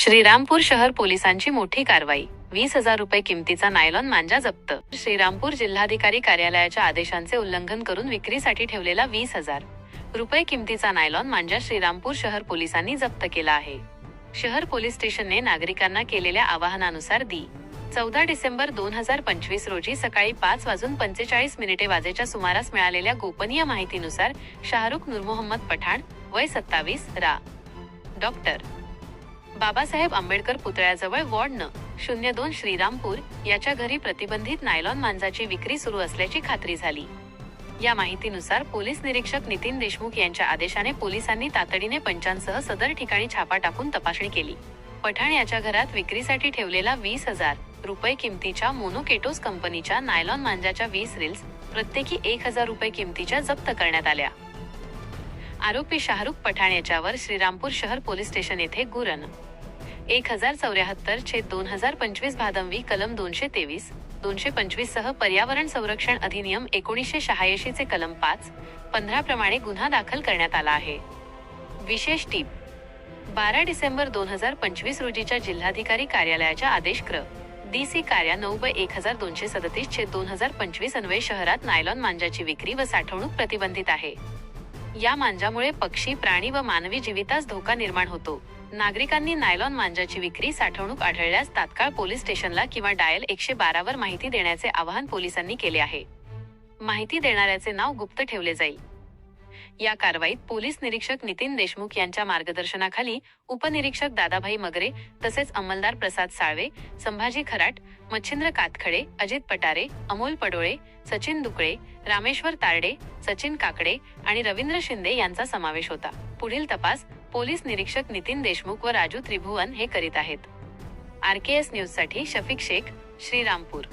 श्रीरामपूर शहर पोलिसांची मोठी कारवाई. वीस हजार रुपये किमतीचा नायलॉन मांजा जप्त. श्रीरामपूर जिल्हाधिकारी कार्यालयाच्या आदेशांचे उल्लंघन करून विक्रीसाठी ठेवलेला वीस हजार. रुपये किमतीचा नायलॉन मांजा श्रीरामपूर शहर पोलिसांनी जप्त केला आहे. शहर पोलीस स्टेशनने नागरिकांना केलेल्या आवाहनानुसार दी. चौदा डिसेंबर दोन हजार पंचवीस रोजी सकाळी पाच वाजून पंचेचाळीस मिनिटे वाजेच्या सुमारास मिळालेल्या गोपनीय माहितीनुसार शाहरुख नूर मोहम्मद पठाण वय सत्तावीस रा. डॉक्टर. बाबासाहेब आंबेडकर पुतळ्याजवळ वॉर्ड न शून्य दोन श्रीरामपूर याच्या घरी प्रतिबंधित नायलॉन मांजाची विक्री सुरू असल्याची खात्री झाली. या माहितीनुसार पोलीस निरीक्षक नितीन देशमुख यांच्या आदेशाने पोलिसांनी तातडीने पंचांसह सदर ठिकाणी छापा टाकून तपासणी केली. पठाण याच्या घरात विक्रीसाठी ठेवलेला वीस हजार रुपये किमतीच्या मोनोकेटोस कंपनीच्या नायलॉन मांजाच्या वीस रिल्स प्रत्येकी एक हजार रुपये किमतीच्या जप्त करण्यात आल्या. आरोपी शाहरुख पठाण याच्यावर श्रीरामपूर शहर पोलीस स्टेशन येथे गुरन एक हजार चौऱ्याहत्तर छेद दोन हजार पंचवीस भादंवी कलम दोनशे तेवीस दोनशे पंचवीस सह पर्यावरण संरक्षण अधिनियम एकोणीसशे शहाऐंशी चे कलम पाच पंधरा प्रमाणे गुन्हा दाखल करण्यात आला आहे. विशेष टीप. बारा डिसेंबर दोन हजार पंचवीस रोजीच्या जिल्हाधिकारी कार्यालयाच्या आदेश क्र डी सी कार्या नऊ ब एक हजार दोनशे सदतीस छेद दोन हजार पंचवीस अन्वये शहरात नायलॉन मांजाची विक्री व साठवणूक प्रतिबंधित आहे. या मांजामुळे पक्षी प्राणी व मानवी जीवितास धोका निर्माण होतो. नागरिकांनी नायलॉन मांजाची विक्री साठवणूक आढळल्यास तात्काळ पोलीस स्टेशनला किंवा डायल एकशे बारावर माहिती देण्याचे आवाहन पोलिसांनी केले आहे. माहिती देणाऱ्याचे नाव गुप्त ठेवले जाईल. या कारवाईत पोलीस निरीक्षक नितीन देशमुख यांच्या मार्गदर्शनाखाली उपनिरीक्षक दादाभाई मगरे तसेच अंमलदार प्रसाद साळवे संभाजी खराट मच्छिंद्र कातखडे अजित पटारे अमोल पडोळे सचिन दुकळे रामेश्वर तारडे सचिन काकडे आणि रवींद्र शिंदे यांचा समावेश होता. पुढील तपास पोलीस निरीक्षक नितीन देशमुख व राजू त्रिभुवन हे करीत आहेत. आर के एस न्यूजसाठी शफिक शेख श्रीरामपूर.